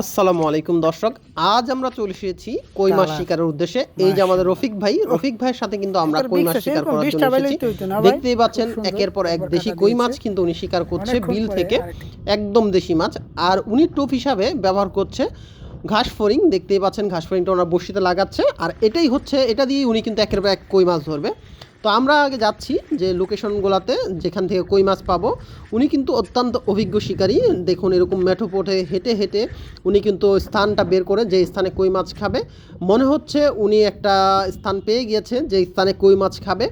আসসালামু আলাইকুম দর্শক। আজ আমরা চলে এসেছি কই মাছ শিকারের উদ্দেশ্যে। এই যে আমাদের রফিক ভাই রফিক ভাইয়ের সাথে কিন্তু আমরা কই মাছ শিকার করার জন্য এসেছি? দেখতেই পাচ্ছেন একের পর এক দেশি কই মাছ কিন্তু উনি শিকার করছে বিল থেকে। একদম দেশি মাছ। আর উনি টোপ হিসাবে ব্যবহার করছে ঘাস ফড়িং। দেখতেই পাচ্ছেন ঘাস ফড়িংটা ওনার বড়শিতে লাগাচ্ছে। আর এটাই হচ্ছে এটা দিয়ে উনি কিন্তু একের পর এক কই মাছ ধরবে। তো আমরা আগে যাচ্ছি যে লোকেশনগুলোতে, যেখান থেকে কই মাছ পাবো। উনি কিন্তু অত্যন্ত অভিজ্ঞ শিকারী। দেখুন, এরকম মেঠো পথে হেঁটে হেঁটে উনি কিন্তু স্থানটা বের করে যে স্থানে কই মাছ খাবে। মনে হচ্ছে উনি একটা স্থান পেয়ে গিয়েছে যে স্থানে কই মাছ খাবে।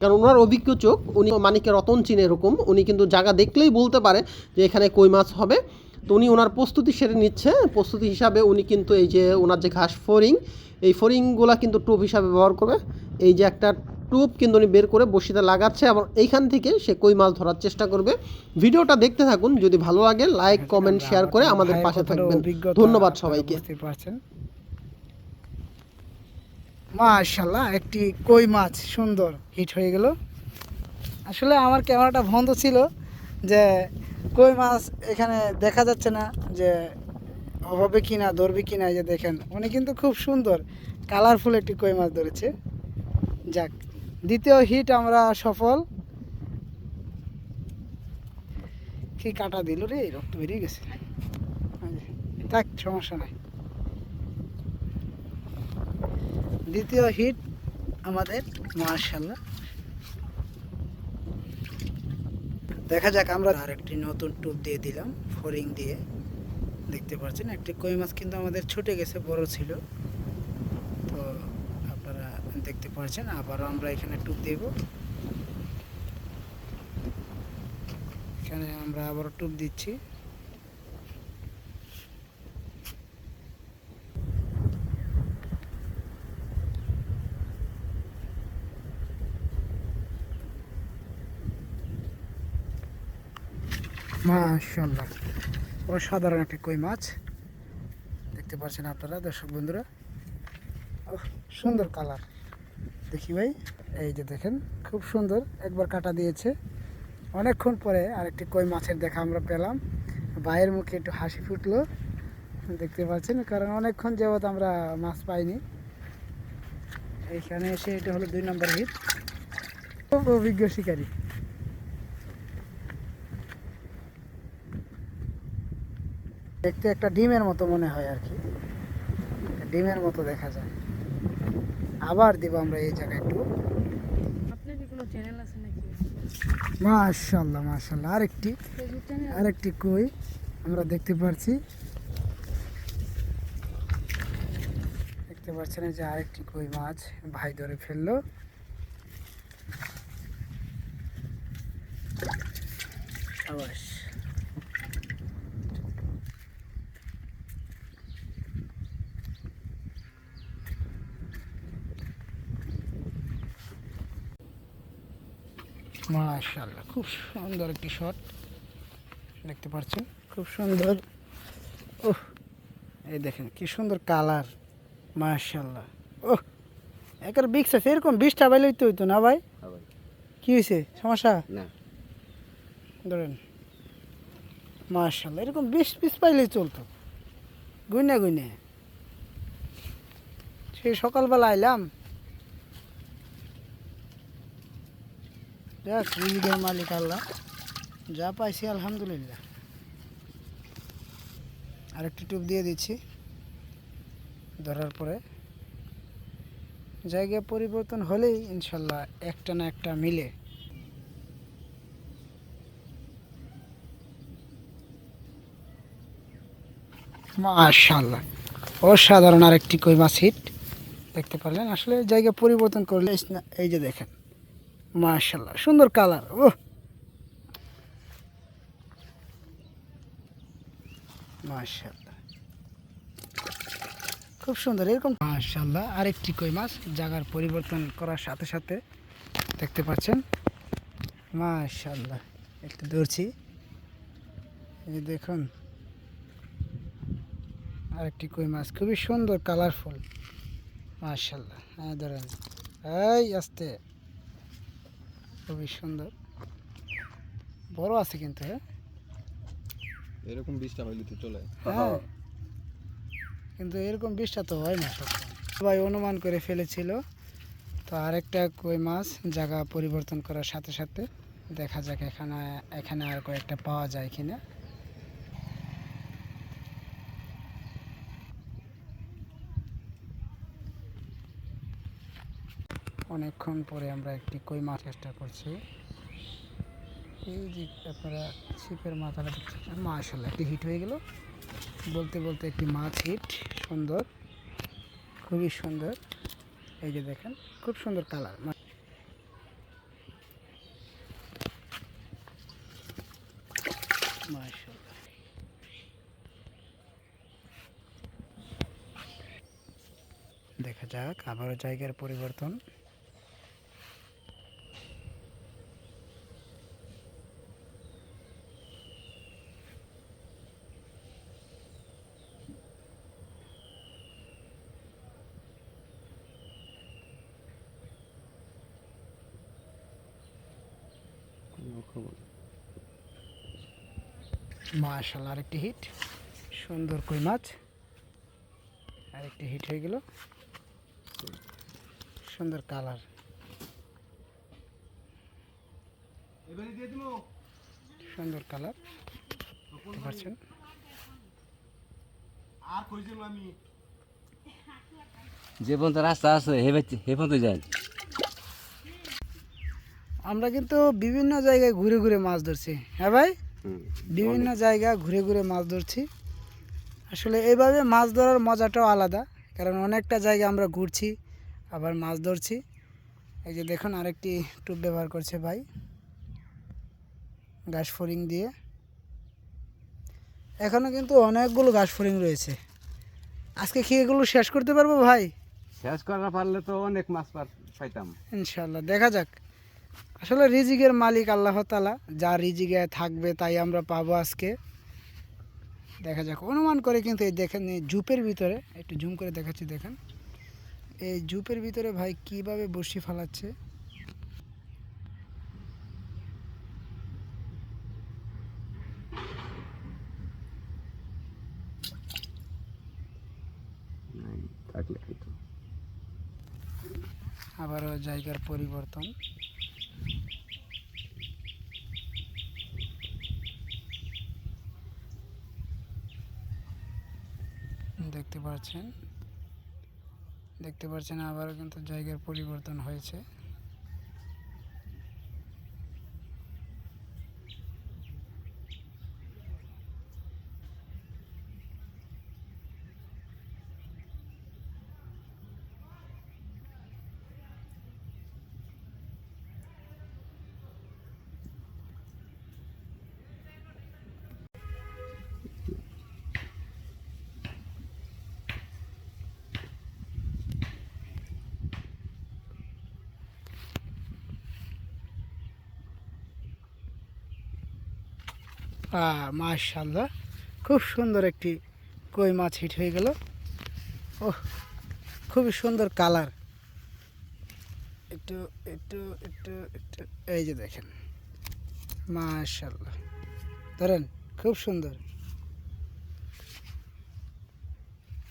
কারণ ওনার অভিজ্ঞ চোখ, উনি মানিকের রতন চিনে এরকম। উনি কিন্তু জায়গা দেখলেই বলতে পারে যে এখানে কই মাছ হবে। তো উনি ওনার প্রস্তুতি সেরে নিচ্ছে। প্রস্তুতি হিসাবে উনি কিন্তু এই যে ওনার যে ঘাস ফরিং, এই ফরিংগুলা কিন্তু টোপ হিসাবে ব্যবহার করবে। এই যে একটা টোপ কিন্তু উনি বের করে বসিতে লাগাচ্ছে এবং এইখান থেকে সে কই মাছ ধরার চেষ্টা করবে। ভিডিওটা দেখতে থাকুন যদি ভালো লাগে লাইক কমেন্ট শেয়ার করে আমাদের পাশে থাকবেন। ধন্যবাদ সবাইকে। মাশাল্লাহ একটি কই মাছ সুন্দর হিট হয়ে গেল। আসলে আমার ক্যামেরাটা বন্ধ ছিল যে কই মাছ এখানে দেখা যাচ্ছে না যে হবে কি না ধরবে কি না যে দেখেন উনি কিন্তু খুব সুন্দর কালারফুল একটি কই মাছ ধরেছে। যাক দ্বিতীয় হিট আমরা সফল। কি কাটা দিল রে? রক্ত বেরিয়ে গেছে। থাক, সমস্যা নাই। দ্বিতীয় হিট আমাদের মার্শাল্লাহ দেখা যাক, আমরা আর একটি নতুন টুপ দিয়ে দিলাম, ফরিং দিয়ে। দেখতে পাচ্ছেন, একটি কই মাছ কিন্তু আমাদের ছুটে গেছে, বড় ছিল। দেখতে পাচ্ছেন, আবারও আমরা এখানে টুপ দেব। এখানে আমরা আবারও টুপ দিচ্ছি। অসাধারণ একটি কই মাছ। দেখতে পাচ্ছেন আপনারা, দর্শক বন্ধুরা। সুন্দর কালার। দেখি ভাই, এই যে দেখেন, খুব সুন্দর একবার কাটা দিয়েছে। অনেকক্ষণ পরে আরেকটি কই মাছের দেখা আমরা পেলাম। ভাইয়ের মুখে একটু হাসি ফুটলো, দেখতে পাচ্ছেন, কারণ অনেকক্ষণ যাবৎ আমরা মাছ পাইনি। এইখানে এসে এটা হলো দুই নম্বর হিট। খুব অভিজ্ঞ শিকারী। দেখতে একটা ডিমের মতো মনে হয় আর কি। ডিমের মতো দেখা যায়। আবার দিব আমরা এই জায়গায় একটু। আপনার কি কোনো চ্যানেল আছে নাকি? মাশাল্লাহ মাশাল্লাহ। আরেকটি আরেকটি কই আমরা দেখতে পাচ্ছি দেখতে পাচ্ছেন যে আরেকটি কই মাছ ভাই ধরে ফেলল। সাবাস মাশাল্লাহ খুব সুন্দর একটি শট। দেখতে পাচ্ছেন? খুব সুন্দর। ওহ এই দেখেন কি সুন্দর কালার। মাশাল্লাহ ওহ একের বিগ সাইজ এরকম বিশটা বাইলেই তো হইতো না ভাই? কি হয়েছে সমস্যা? না। ধরেন মাশাল্লাহ এরকম বিশ পিস পাইলেই চলতো। গুইনে গুইনে। সেই সকালবেলা আইলাম রিজিকের মালিক আল্লাহ। যা পাইছি আলহামদুলিল্লাহ। আরেকটি টুপ দিয়ে দিচ্ছি। ধরার পরে জায়গা পরিবর্তন হলেই ইনশাল্লাহ একটা না একটা মিলে। মাশাল্লাহ অসাধারণ আরেকটি কই মাছ হিট। দেখতে পারলেন? আসলে জায়গা পরিবর্তন করলে এই যে দেখেন। মাশাল্লাহ সুন্দর কালার ও মাশাল্লাহ খুব সুন্দর, এরকম মাশাল্লাহ আরেকটি কই মাছ, জায়গার পরিবর্তন করার সাথে সাথে দেখতে পাচ্ছেন। মাশাল্লাহ একটু ধরছি। এই দেখুন, আরেকটি কই মাছ, খুবই সুন্দর কালারফুল মাশাল্লাহ হ্যাঁ ধরেন। এই, আস্তে। খুবই সুন্দর। বড় আছে কিন্তু হ্যাঁ? এরকম বীজটা হইলে তো চলে। হ্যাঁ। কিন্তু এরকম বিষটা তো হয় না সবসময়। সবাই অনুমান করে ফেলেছিল তো আরেকটা কই মাছ জায়গা পরিবর্তন করার সাথে সাথে দেখা যাক এখানে এখানে আর কয়েকটা পাওয়া যায় কিনা। অনেকক্ষণ পরে আমরা একটি কই মাছ চেষ্টা করছি। এই যে আপনারা ছিপের মাথাটা দেখছেন মাশাল্লাহ একটি হিট হয়ে গেল। বলতে বলতে একটি মাছ হিট সুন্দর, খুবই সুন্দর। এই যে দেখেন, খুব সুন্দর কালার দেখা যাক, আবারও জায়গার পরিবর্তন। মাশাল্লাহ আরেকটি হিট সুন্দর কই মাছ। আরেকটি হিট হয়ে গেল। সুন্দর কালার সুন্দর কালার দেখতে পাচ্ছেন? যে পর্যন্ত রাস্তা আছে হে বাচ্চা- হে পর্যন্ত যায় আমরা কিন্তু বিভিন্ন জায়গায় ঘুরে ঘুরে মাছ ধরছি। হ্যাঁ ভাই? বিভিন্ন জায়গা ঘুরে ঘুরে মাছ ধরছি। আসলে এইভাবে মাছ ধরার মজাটাও আলাদা কারণ অনেকটা জায়গা আমরা ঘুরছি আবার মাছ ধরছি। এই যে দেখুন আরেকটি টুপ ব্যবহার করছে ভাই। ঘাস ফরিং দিয়ে। এখনও কিন্তু অনেকগুলো ঘাস ফরিং রয়েছে। আজকে কি এগুলো শেষ করতে পারব ভাই? শেষ করা পারলে তো অনেক মাছ পাইতাম। ইনশাল্লাহ দেখা যাক। আসলে রিজিকের মালিক আল্লাহ তালা যা রিজিকে থাকবে তাই আমরা পাবো আজকে। দেখা যাক অনুমান করে কিন্তু এই দেখেন এই জুপের ভিতরে একটু জুম করে দেখাচ্ছি দেখেন। এই জুপের ভিতরে ভাই কীভাবে বসি ফালাচ্ছে? আবারও জায়গার পরিবর্তন। দেখতে পাচ্ছেন। দেখতে পাচ্ছেন আবারও কিন্তু জায়গার পরিবর্তন হয়েছে। মাশাল্লাহ খুব সুন্দর একটি কই মাছ হিট হয়ে গেল। ওহ, খুবই সুন্দর কালার। একটু একটু একটু একটু, এই যে দেখেন। মাশাল্লাহ ধরেন, খুব সুন্দর।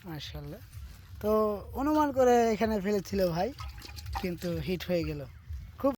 মাশাল্লাহ তো অনুমান করে এখানে ফেলেছিল ভাই, কিন্তু হিট হয়ে গেল।